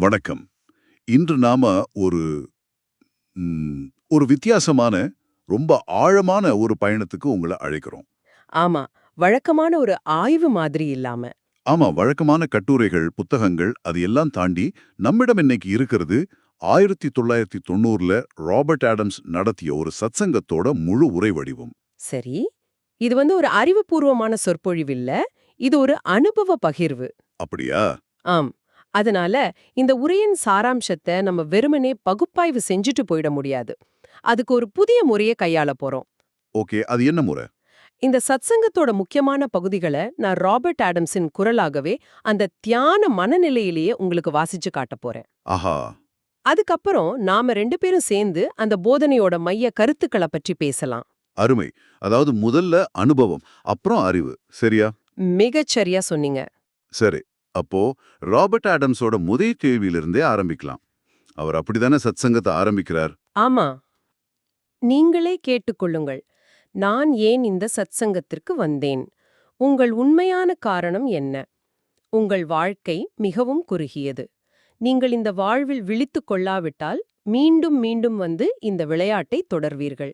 வணக்கம். இன்று நாம ஒரு ஒரு வித்தியாசமான ரொம்ப ஆழமான ஒரு பயணத்துக்கு உங்களை அழைக்கிறோம். ஆமா. வழக்கமான ஒரு ஆய்வு மாதிரி இல்லாம. ஆமா வழக்கமான கட்டுரைகள் புத்தகங்கள் அது எல்லாம் தாண்டி நம்மிடம் இன்னைக்கு இருக்கிறது ஆயிரத்தி தொள்ளாயிரத்தி தொண்ணூறுல ராபர்ட் ஆடம்ஸ் நடத்திய ஒரு சத்சங்கத்தோட முழு உரை வடிவம். சரி. இது வந்து ஒரு அறிவுபூர்வமான சொற்பொழிவு இல்ல இது ஒரு அனுபவ பகிர்வு. அப்படியா? ஆம். அதனால இந்த உரையின் சாராம்சத்தை நம்ம வெறுமனே பகுப்பாய்வு செஞ்சுட்டு போயிட முடியாது. அதுக்கு ஒரு புதிய முறையை கையாள போறோம். ஓகே அது என்ன முறை? இந்த சத்சங்கத்தோட முக்கியமான பகுதிகளை நான் ராபர்ட் ஆடம்ஸின் குரலாகவே அந்த தியான மனநிலையிலேயே உங்களுக்கு வாசிச்சு காட்ட போறேன். ஆஹா. அதுக்கப்புறம் நாம ரெண்டு பேரும் சேர்ந்து அந்த போதனையோட மைய கருத்துக்களை பற்றி பேசலாம். அருமை. அதாவது முதல்ல அனுபவம் அப்புறம் அறிவு. சரியா? மிகச் சரியா சொன்னீங்க. சரி. அப்போ ராபர்ட் ஆடம்ஸோட முதல் கேள்வியிலிருந்தே ஆரம்பிக்கலாம். அவர் அப்படிதானே சத்சங்கத்தை ஆரம்பிக்கிறார்? ஆமா. நீங்களே கேட்டுக்கொள்ளுங்கள். நான் ஏன் இந்த சத்சங்கத்திற்கு வந்தேன்? உங்கள் உண்மையான காரணம் என்ன? உங்கள் வாழ்க்கை மிகவும் குறுகியது. நீங்கள் இந்த வாழ்வில் விழித்துக் கொள்ளாவிட்டால் மீண்டும் மீண்டும் வந்து இந்த விளையாட்டை தொடர்வீர்கள்.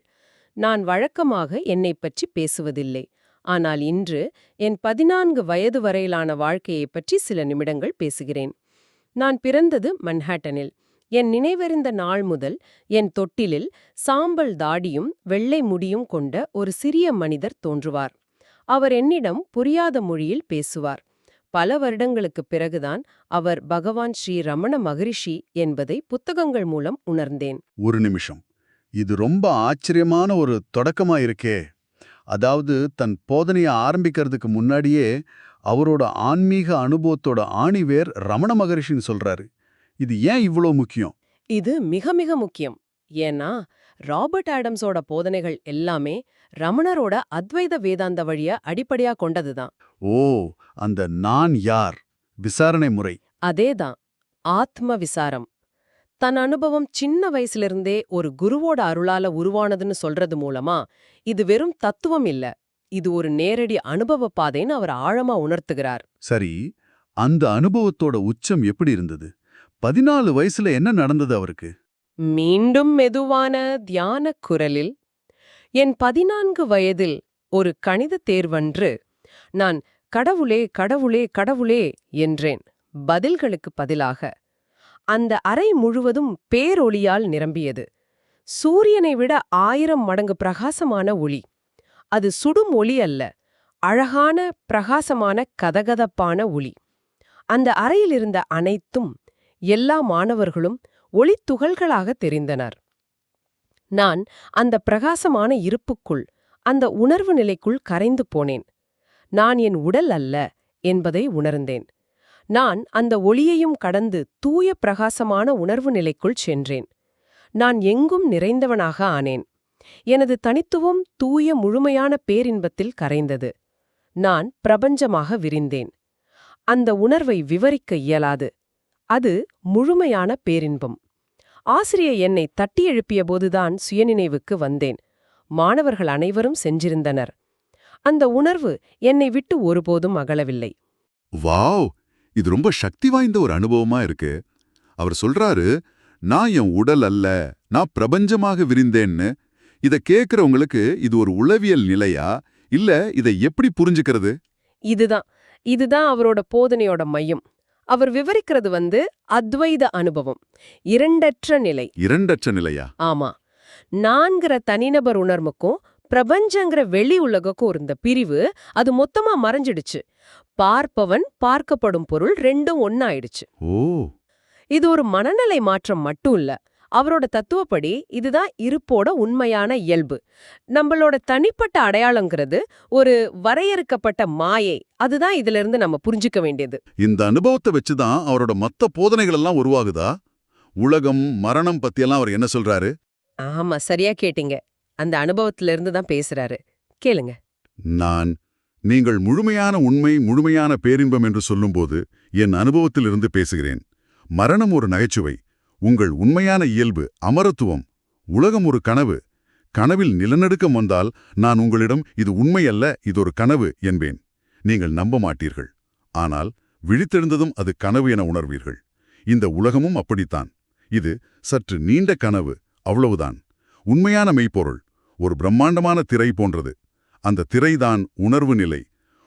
நான் வழக்கமாக என்னைப் பற்றி பேசுவதில்லை. ஆனால் இன்று என் பதினான்கு வயது வரையிலான வாழ்க்கையைப் பற்றி சில நிமிடங்கள் பேசுகிறேன். நான் பிறந்தது மன்ஹாட்டனில். என் நினைவறிந்த நாள் முதல் என் தொட்டிலில் சாம்பல் தாடியும் வெள்ளை முடியும் கொண்ட ஒரு சிறிய மனிதர் தோன்றுவார். அவர் என்னிடம் புரியாத மொழியில் பேசுவார். பல வருடங்களுக்குப் பிறகுதான் அவர் பகவான் ஸ்ரீ ரமண மகரிஷி என்பதை புத்தகங்கள் மூலம் உணர்ந்தேன். ஒரு நிமிஷம். இது ரொம்ப ஆச்சரியமான ஒரு தொடக்கமா இருக்கே அதாவது தன் போதனையை ஆரம்பிக்கிறதுக்கு முன்னாடியே அவரோட ஆன்மீக அனுபவத்தோட ஆணிவேர் ரமண மகரிஷின்னு சொல்றாரு. இது ஏன் இவ்வளோ முக்கியம்? இது மிக மிக முக்கியம். ஏன்னா ராபர்ட் ஆடம்ஸோட போதனைகள் எல்லாமே ரமணரோட அத்வைத வேதாந்த வழிய அடிப்படையா கொண்டதுதான். ஓ அந்த நான் யார்? விசாரணை முறை. அதேதான். ஆத்ம விசாரம். தன் அனுபவம் சின்ன வயசுலிருந்தே ஒரு குருவோட அருளால உருவானதுன்னு சொல்றது மூலமா இது வெறும் தத்துவம் இல்ல. இது ஒரு நேரடி அனுபவ பாதைன்னு அவர் ஆழமா உணர்த்துகிறார். சரி அந்த அனுபவத்தோட உச்சம் எப்படி இருந்தது? பதினாலு வயசுல என்ன நடந்தது அவருக்கு? மீண்டும் மெதுவான தியான குரலில் என் பதினான்கு வயதில் ஒரு கணித தேர்வன்று நான் கடவுளே கடவுளே கடவுளே என்றேன். பதில்களுக்கு பதிலாக அந்த அறை முழுவதும் பேரொளியால் நிரம்பியது. சூரியனை விட ஆயிரம் மடங்கு பிரகாசமான ஒளி. அது சுடும் ஒளி அல்ல அழகான பிரகாசமான கதகதப்பான ஒளி. அந்த அறையில் இருந்த அனைத்தும் எல்லா மாணவர்களும் ஒளித்துகள்களாக தெரிந்தனர். நான் அந்த பிரகாசமான இருப்புக்குள் அந்த உணர்வு நிலைக்குள் கரைந்து போனேன். நான் என் உடல் அல்ல என்பதை உணர்ந்தேன். நான் அந்த ஒளியையும் கடந்து தூய பிரகாசமான உணர்வு நிலைக்குள் சென்றேன். நான் எங்கும் நிறைந்தவனாக ஆனேன். எனது தனித்துவம் தூய முழுமையான பேரின்பத்தில் கரைந்தது. நான் பிரபஞ்சமாக விரிந்தேன். அந்த உணர்வை விவரிக்க இயலாது. அது முழுமையான பேரின்பம். ஆசிரியர் என்னை தட்டி எழுப்பியபோதுதான் சுயநினைவுக்கு வந்தேன். மாணவர்கள் அனைவரும் சென்றிருந்தனர். அந்த உணர்வு என்னை விட்டு ஒருபோதும் அகலவில்லை. வாவ்! இது ரொம்ப சக்தி வாய்ந்த ஒரு அனுபவமா இருக்கு. அவர் சொல்றாரு நான் என் உடல் அல்ல நான் பிரபஞ்சமாக விரிந்தேன்னு. இத கேக்குறவங்களுக்கு இது ஒரு உளவியல் நிலையா? இல்ல இதை எப்படி புரிஞ்சுக்கிறது? இதுதான். இதுதான் அவரோட போதனையோட மையம். அவர் விவரிக்கிறது வந்து அத்வைத அனுபவம். இரண்டற்ற நிலை. இரண்டற்ற நிலையா? ஆமா. நான்கிற தனிநபர் உணர்வுக்கும் பிரபஞ்சங்கிற வெளி உலகக்கும் இருந்த பிரிவு அது மொத்தமா மறைஞ்சிடுச்சு. பார்ப்பவன் பார்க்கப்படும் பொருள் ரெண்டும் ஒன்னாயிடுச்சு ஓ. இது ஒரு மனநிலை மாற்றம் மட்டும் இல்ல அவரோட தத்துவப்படி இதுதான் இருப்போட உண்மையான இயல்பு. நம்மளோட தனிப்பட்ட அடையாளங்கிறது ஒரு வரையறுக்கப்பட்ட மாயை அதுதான் இதுல இருந்து நம்ம புரிஞ்சுக்க வேண்டியது. இந்த அனுபவத்தை வச்சுதான் அவரோட மத்த போதனைகள் எல்லாம் உருவாகுதா? உலகம் மரணம் பத்தியெல்லாம் அவர் என்ன சொல்றாரு? ஆமா சரியா கேட்டீங்க. அந்த அனுபவத்திலிருந்து தான் பேசுறாரு. கேளுங்க. நான் நீங்கள் முழுமையான உண்மை முழுமையான பேரின்பம் என்று சொல்லும்போது என் அனுபவத்திலிருந்து பேசுகிறேன். மரணம் ஒரு நகைச்சுவை. உங்கள் உண்மையான இயல்பு அமரத்துவம். உலகம் ஒரு கனவு. கனவில் நிலநடுக்கம் வந்தால் நான் உங்களிடம் இது உண்மையல்ல இது ஒரு கனவு என்பேன். நீங்கள் நம்ப மாட்டீர்கள். ஆனால் விழித்தெழுந்ததும் அது கனவு என உணர்வீர்கள். இந்த உலகமும் அப்படித்தான். இது சற்று நீண்ட கனவு அவ்வளவுதான். உண்மையான மெய்ப்பொருள். ஒரு பிரம்மாண்டமான திரை போன்றது. அந்த திரைதான் உணர்வு நிலை.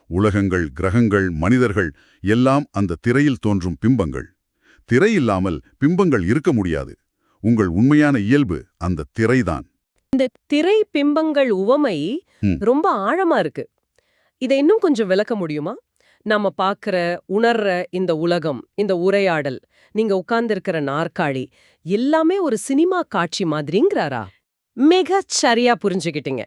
உலகங்கள் கிரகங்கள் மனிதர்கள் எல்லாம் அந்த திரையில் தோன்றும் பிம்பங்கள். திரை இல்லாமல் பிம்பங்கள் இருக்க முடியாது. உங்கள் உண்மையான இயல்பு அந்த திரைதான். இந்த திரை பிம்பங்கள் உவமை. ரொம்ப ஆழமா இருக்கு. இதை இன்னும் கொஞ்சம் விளக்க முடியுமா? நாம பாக்குற உணர்ற இந்த உலகம் இந்த உரையாடல் நீங்க உட்கார்ந்திருக்கிற நாற்காலி எல்லாமே ஒரு சினிமா காட்சி மாதிரிங்கிறாரா? மிகச் சரியா புரிஞ்சுக்கிட்டீங்க.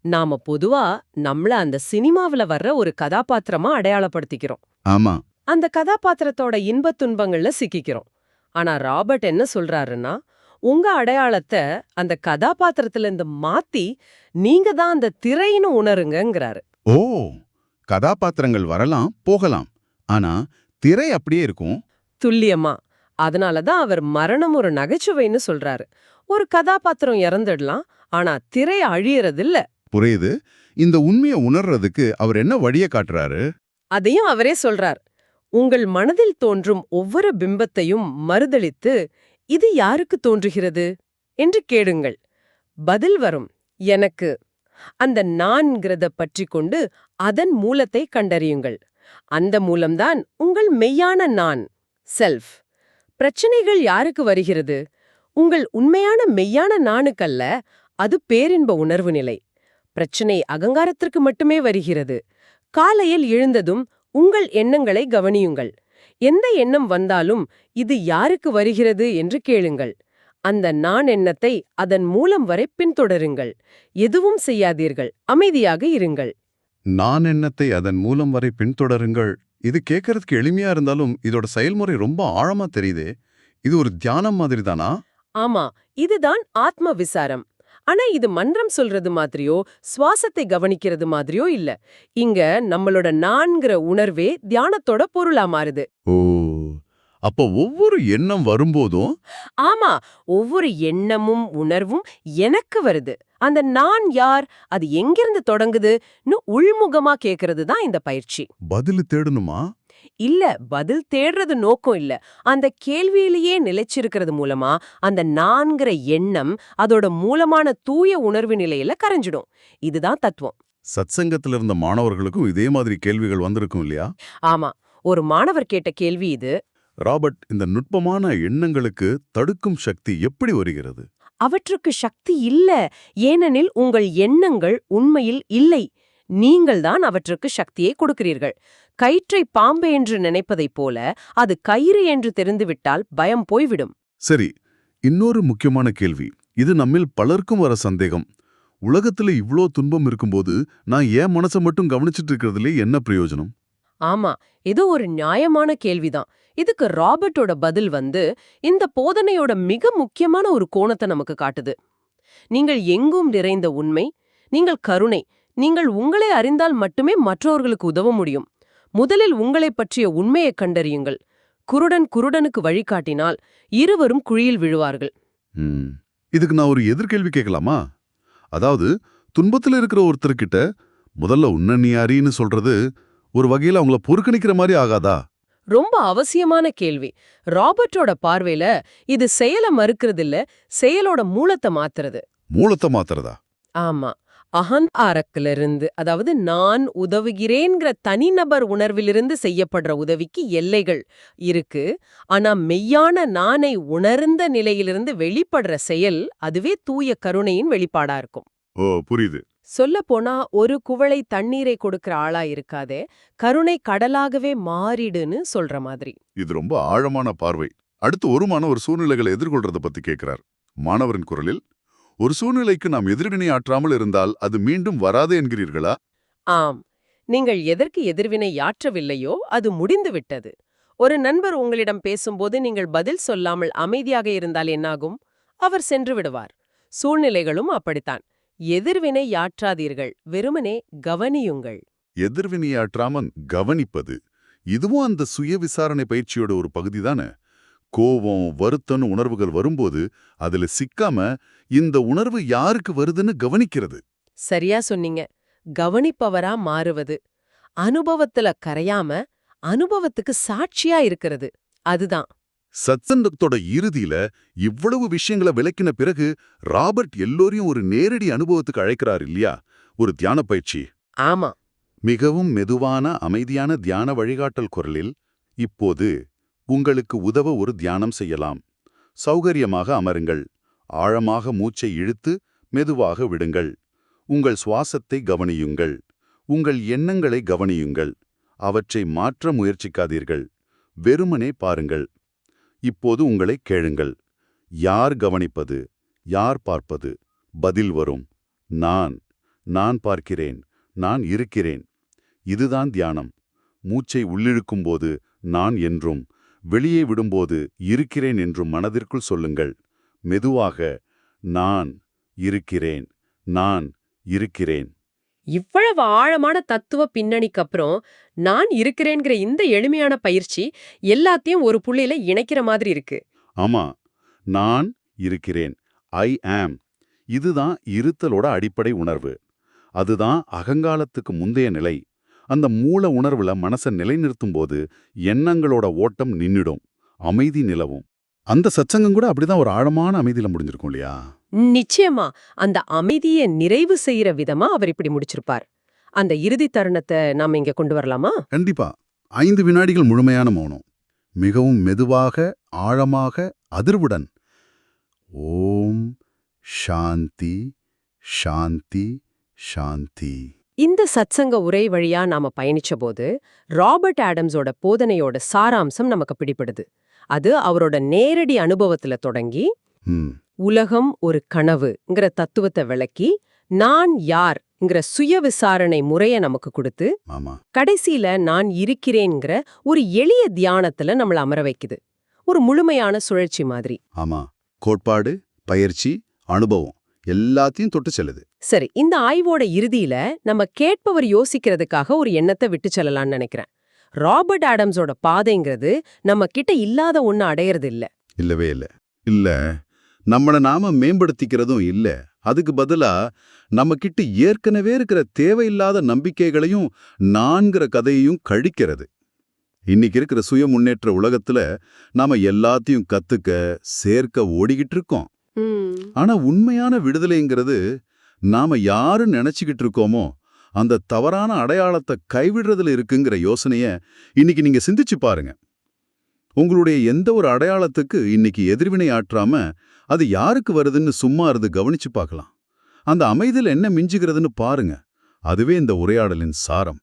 நாம பொதுவா நம்மள அந்த சினிமாவுல வர்ற ஒரு கதாபாத்திரமா அடையாளப்படுத்திக்கிறோம். ஆமா. அந்த கதாபாத்திரத்தோட இன்பத் துன்பங்கள்ல சிக்கிக்கிறோம். ஆனா ராபர்ட் என்ன சொல்றாருன்னா உங்க அடையாளத்தை அந்த கதாபாத்திரத்துல இருந்து மாத்தி நீங்க தான் அந்த திரைன்னு உணருங்கங்கிறாரு. ஓ கதாபாத்திரங்கள் வரலாம் போகலாம். ஆனா திரை அப்படியே இருக்கும்? துல்லியமா. அதனால தான் அவர் மரணம் ஒரு நகைச்சுவைன்னு சொல்றாரு. ஒரு கதாபாத்திரம் இறந்துடலாம் ஆனா திரை அழியறது இல்ல புரியுது. இந்த உண்மையை உணர்றதுக்கு அவர் என்ன வழியை காட்டுறாரு? அதையும் அவரே சொல்றார். உங்கள் மனதில் தோன்றும் ஒவ்வொரு பிம்பத்தையும் மறுதளித்து இது யாருக்கு தோன்றுகிறது? என்று கேளுங்கள். பதில் வரும். எனக்கு அந்த நான்கிறத பற்றி கொண்டு அதன் மூலத்தை கண்டறியுங்கள். அந்த மூலம்தான் உங்கள் மெய்யான நான் செல்ஃப் பிரச்சனைகள் யாருக்கு வருகிறது? உங்கள் உண்மையான மெய்யான நானுக்கல்ல அது பேரின்ப உணர்வு நிலை. பிரச்சனை அகங்காரத்திற்கு மட்டுமே வருகிறது. காலையில் எழுந்ததும் உங்கள் எண்ணங்களை கவனியுங்கள். எந்த எண்ணம் வந்தாலும் இது யாருக்கு வருகிறது என்று கேளுங்கள். அந்த நான் எண்ணத்தை அதன் மூலம் வரை பின்தொடருங்கள். எதுவும் செய்யாதீர்கள். அமைதியாக இருங்கள். நான் எண்ணத்தை அதன் மூலம் வரை பின்தொடருங்கள். இது கேட்கறதுக்கு எளிமையா இருந்தாலும் இதோட செயல்முறை ரொம்ப ஆழமா தெரியுதே. இது ஒரு தியானம் மாதிரி தானா ஆமா இதுதான் ஆத்ம விசாரம் ஆனா இது மன்றம் சொல்றது மாதிரியோ சுவாசத்தை கவனிக்கிறது மாதிரியோ இல்ல. இங்க நம்மளோட நான்கிற உணர்வே தியானத்தோட பொருளா மாறுது. ஓ அப்போ ஒவ்வொரு எண்ணம் வரும்போதும் ஆமா ஒவ்வொரு எண்ணமும் உணர்வும் எனக்கு வருது. அந்த நான் யார் அது எங்கிருந்து தொடங்குதுன்னு உள்முகமா கேக்குறது தான் இந்த பயிற்சி. பதில் தேடணுமா? இல்ல பதில் தேடுறது நோக்கம் இல்ல. அந்த கேள்வியிலேயே நிலைச்சிருக்கிறது மூலமா அந்த நான்கிற எண்ணம் அதோட மூலமான தூய உணர்வு நிலையில கரைஞ்சிடும். இதுதான் தத்துவம். சத்சங்கத்துல இருந்த மாணவர்களுக்கும் இதே மாதிரி கேள்விகள் வந்திருக்கும் இல்லையா? ஆமா. ஒரு மாணவர் கேட்ட கேள்வி இது. ராபர்ட் இந்த நுட்பமான எண்ணங்களுக்கு தடுக்கும் சக்தி எப்படி வருகிறது? அவற்றுக்கு சக்தி இல்ல. ஏனெனில் உங்கள் எண்ணங்கள் உண்மையில் இல்லை. நீங்கள்தான் அவற்றுக்கு சக்தியை கொடுக்கிறீர்கள். கயிற்றை பாம்பு என்று நினைப்பதைப் போல அது கயிறு என்று தெரிந்துவிட்டால் பயம் போய்விடும். சரி இன்னொரு முக்கியமான கேள்வி. இது நம்மில் பலருக்கும் வர சந்தேகம். உலகத்துல இவ்ளோ துன்பம் இருக்கும்போது நான் ஏன் மனசை மட்டும் கவனிச்சிட்டு இருக்கிறதுலே என்ன பிரயோஜனம்? ஆமா இது ஒரு நியாயமான கேள்விதான். இதுக்கு ராபர்ட்டோட பதில் வந்து இந்த போதனையோட மிக முக்கியமான ஒரு கோணத்தை நமக்கு காட்டுது. நீங்கள் எங்கும் நிறைந்த உண்மை நீங்கள் கருணை நீங்கள் உங்களை அறிந்தால் மட்டுமே மற்றவர்களுக்கு உதவ முடியும். முதலில் உங்களைப் பற்றிய உண்மையைக் கண்டறியுங்கள். குருடன் குருடனுக்கு வழிகாட்டினால் இருவரும் குழியில் விழுவார்கள். இதுக்கு நான் ஒரு எதிர்கேள்வி கேட்கலாமா? அதாவது துன்பத்துல இருக்கிற ஒருத்தர்கிட்ட முதல்ல உன்ன நீ அறின்னு சொல்றது ஒரு வகையில அவங்கள பொறுக்கணிக்கிற மாதிரி ஆகாதா? ரொம்ப அவசியமான கேள்வி. ராபர்ட்டோட பார்வையில இது செயலை மறுக்கிறதில்ல செயலோட மூலத்தை மாத்துறது. மூலத்தை மாத்துறதா? ஆமா. அகங்காரத்திலிருந்து அதாவது நான் உதவுகிறேங்கிற தனிநபர் உணர்விலிருந்து செய்யப்படுற உதவிக்கு எல்லைகள் இருக்கு. ஆனா மெய்யான நானை உணர்ந்த நிலையிலிருந்து வெளிப்படுற செயல் அதுவே தூய கருணையின் வெளிப்பாடா இருக்கும். ஓ புரியுது. சொல்லப் போனா ஒரு குவளை தண்ணீரை கொடுக்கிற ஆளா இருக்காதே கருணை கடலாகவே மாறிடுன்னு சொல்ற மாதிரி. இது ரொம்ப ஆழமான பார்வை. அடுத்து ஒரு மாணவர் சூழ்நிலைகளை எதிர்கொள்றத பத்தி கேட்கிறார் மாணவரின் குரலில் ஒரு சூழ்நிலைக்கு நாம் எதிர்வினை ஆற்றாமல் இருந்தால் அது மீண்டும் வராது என்கிறீர்களா? ஆம். நீங்கள் எதற்கு எதிர்வினை யாற்றவில்லையோ அது முடிந்து விட்டது ஒரு நண்பர் உங்களிடம் பேசும்போது நீங்கள் பதில் சொல்லாமல் அமைதியாக இருந்தால் என்னாகும்? அவர் சென்று விடுவார். சூழ்நிலைகளும் அப்படித்தான். எதிர்வினை யாற்றாதீர்கள். வெறுமனே கவனியுங்கள். எதிர்வினையாற்றாமன் கவனிப்பது இதுவும் அந்த சுய விசாரணை பயிற்சியோட ஒரு பகுதி தானே கோவம் வருத்தன்னு உணர்வுகள் வரும்போது அதுல சிக்காம இந்த உணர்வு யாருக்கு வருதுன்னு கவனிக்கிறது. சரியா சொன்னீங்க. கவனிப்பவரா மாறுவது. அனுபவத்துல கரையாம அனுபவத்துக்கு சாட்சியா இருக்கிறது. அதுதான். சத்சங்கத்தோட இறுதியில இவ்வளவு விஷயங்களை விளக்கின பிறகு ராபர்ட் எல்லோரையும் ஒரு நேரடி அனுபவத்துக்கு அழைக்கிறார் இல்லையா? ஒரு தியான பயிற்சி. ஆமா. மிகவும் மெதுவான அமைதியான தியான வழிகாட்டல் குரலில் இப்போது உங்களுக்கு உதவ ஒரு தியானம் செய்யலாம். சௌகரியமாக அமருங்கள். ஆழமாக மூச்சை இழுத்து மெதுவாக விடுங்கள். உங்கள் சுவாசத்தை கவனியுங்கள். உங்கள் எண்ணங்களை கவனியுங்கள். அவற்றை மாற்ற முயற்சிக்காதீர்கள். வெறுமனே பாருங்கள். இப்போது உங்களை கேளுங்கள். யார் கவனிப்பது? யார் பார்ப்பது? பதில் வரும். நான். நான் பார்க்கிறேன். நான் இருக்கிறேன். இதுதான் தியானம். மூச்சை உள்ளிழுக்கும்போது நான் என்றும் வெளியே விடும்போது இருக்கிறேன் என்றும் மனதிற்குள் சொல்லுங்கள். மெதுவாக நான் இருக்கிறேன் நான் இருக்கிறேன். இவ்வளவு ஆழமான தத்துவ பின்னணிக்கு அப்புறம் நான் இருக்கிறேங்கிற இந்த எளிமையான பயிற்சி எல்லாத்தையும் ஒரு புள்ளியில இணைக்கிற மாதிரி இருக்கு. ஆமா நான் இருக்கிறேன் ஐ ஆம் இதுதான் இருத்தலோட அடிப்படை உணர்வு. அதுதான் அகங்காலத்துக்கு முந்தைய நிலை. அந்த மூல உணர்வுல மனசை நிலைநிறுத்தும் போது எண்ணங்களோட ஓட்டம் நின்னுடும் அமைதி நிலவும். அந்த சச்சங்கம் கூட அப்படிதான் ஒரு ஆழமான அமைதியில முடிஞ்சிருக்கும் இல்லையா? நிச்சயமா. அந்த அமைதியை நிறைவு செய்யற விதமா அவர் இப்படி முடிச்சிருப்பார். அந்த இறுதி தருணத்தை நாம இங்க கொண்டு வரலாமா? கண்டிப்பா. ஐந்து வினாடிகள் முழுமையான மௌனம். மிகவும் மெதுவாக ஆழமாக அதிர்வுடன். ஓம் சாந்தி சாந்தி சாந்தி. இந்த சத்சங்க உரை வழியா நாம பயணிச்ச போது ராபர்ட் ஆடம்ஸோட போதனையோட சாராம்சம் நமக்கு பிடிபடுது. அது அவரோட நேரடி அனுபவத்துல தொடங்கி உலகம் ஒரு கனவுங்கிற தத்துவத்தை விளக்கி நான் யார்ங்கிற சுய விசாரணை முறைய நமக்கு கொடுத்து கடைசியில நான் இருக்கிறேங்கிற ஒரு எளிய தியானத்துல நம்மள அமர வைக்குது. ஒரு முழுமையான சுழற்சி மாதிரி. ஆமா. கோட்பாடு பயிற்சி அனுபவம். எல்லாத்தையும் தொட்டு செல்லுது. சரி இந்த ஆய்வோட இறுதியில நம்ம கேட்பவர் யோசிக்கிறதுக்காக ஒரு எண்ணத்தை விட்டு செல்லலாம்னு நினைக்கிறேன். ராபர்ட் ஆடம்ஸோட பாதைங்கிறது நம்ம கிட்ட இல்லாத ஒண்ணு அடையறது இல்ல இல்லவே இல்ல. இல்ல நம்மள நாம மேம்படுத்திக்கிறதும் இல்ல. அதுக்கு பதிலா நம்ம கிட்ட ஏற்கனவே இருக்கிற தேவையில்லாத நம்பிக்கைகளையும் நான்கிற கதையையும் கழிக்கிறது. இன்னைக்கு இருக்கிற சுய முன்னேற்ற உலகத்துல நாம எல்லாத்தையும் கத்துக்க சேர்க்க ஓடிக்கிட்டு இருக்கோம். ஆனா உண்மையான விடுதலைங்கிறது நாம யாரு நினைச்சுக்கிட்டு இருக்கோமோ அந்த தவறான அடையாளத்தை கைவிடுறதுல இருக்குங்கிற யோசனைய இன்னைக்கு நீங்க சிந்திச்சு பாருங்க. உங்களுடைய எந்த ஒரு அடையாளத்துக்கு இன்னைக்கு எதிர்வினை ஆற்றாம அது யாருக்கு வருதுன்னு சும்மா இருந்து கவனிச்சு பார்க்கலாம். அந்த அமைதியில் என்ன மிஞ்சுகிறதுன்னு பாருங்க. அதுவே இந்த உரையாடலின் சாரம்.